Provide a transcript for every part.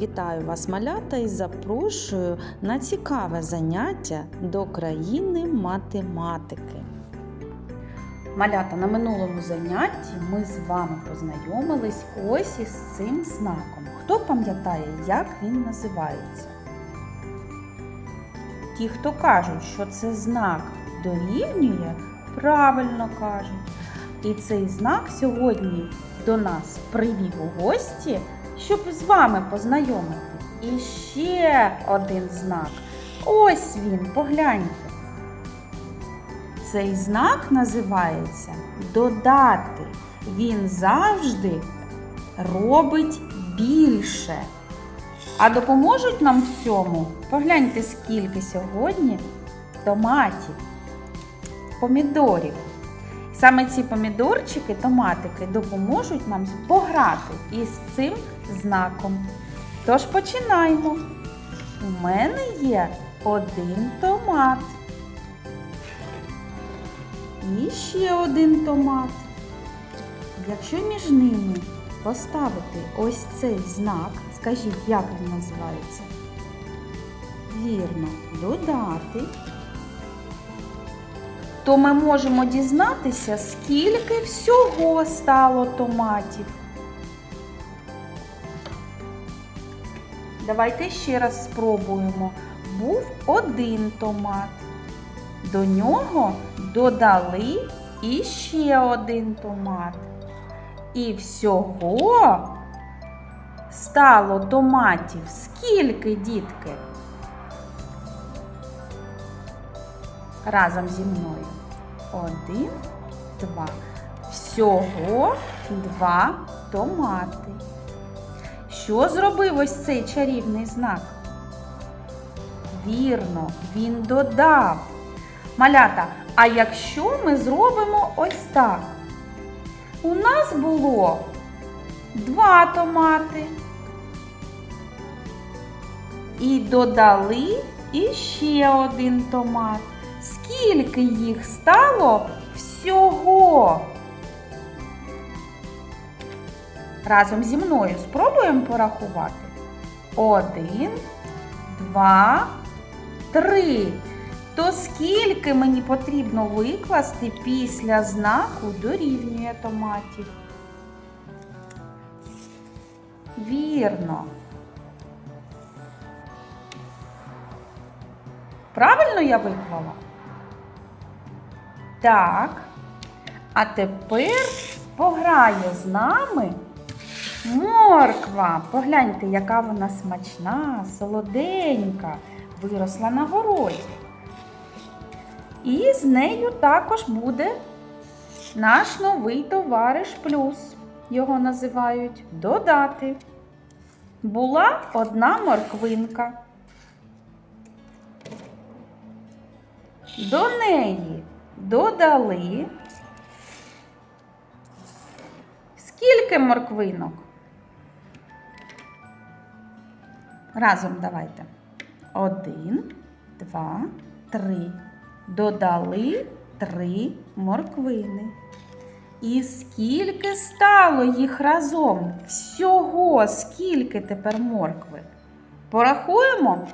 Вітаю вас, малята, і запрошую на цікаве заняття до країни математики. Малята, на минулому занятті ми з вами познайомились ось із цим знаком. Хто пам'ятає, як він називається? Ті, хто кажуть, що це знак дорівнює, правильно кажуть. І цей знак сьогодні до нас привів у гості, щоб з вами познайомити. І ще один знак. Ось він, погляньте. Цей знак називається додати. Він завжди робить більше. А допоможуть нам в цьому, погляньте, скільки сьогодні томатів, помідорів. Саме ці помідорчики, томатики допоможуть нам пограти із цим знаком. Тож починаємо. У мене є один томат. І ще один томат. Якщо між ними поставити ось цей знак, скажіть, як він називається? Вірно, додати то ми можемо дізнатися, скільки всього стало томатів. Давайте ще раз спробуємо. Був один томат. До нього додали іще один томат. І всього стало томатів скільки, дітки? Разом зі мною. Один, два. Всього два томати. Що зробив ось цей чарівний знак? Вірно, він додав. Малята, а якщо ми зробимо ось так? У нас було два томати. І додали іще один томат. Скільки їх стало всього? Разом зі мною спробуємо порахувати. Один, два, три. То скільки мені потрібно викласти після знаку дорівнює томатів? Вірно. Правильно я виклала? Так. А тепер пограє з нами морква. Погляньте, яка вона смачна, солоденька, виросла на городі. І з нею також буде наш новий товариш плюс. Його називають додати. Була одна морквинка. До неї додали. Скільки морквинок? Разом давайте. Один, два, три. Додали три морквини. І скільки стало їх разом? Всього скільки тепер моркви? Порахуємо?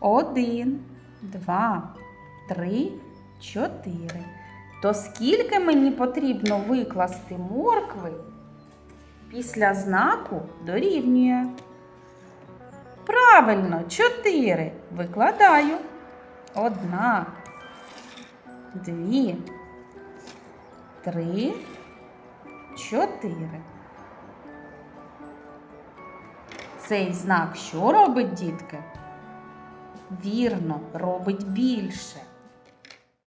Один, два, три, чотири. То скільки мені потрібно викласти моркви після знаку дорівнює? Правильно, чотири. Викладаю. Одна, дві, три, чотири. Цей знак що робить, дітки? Вірно, робить більше.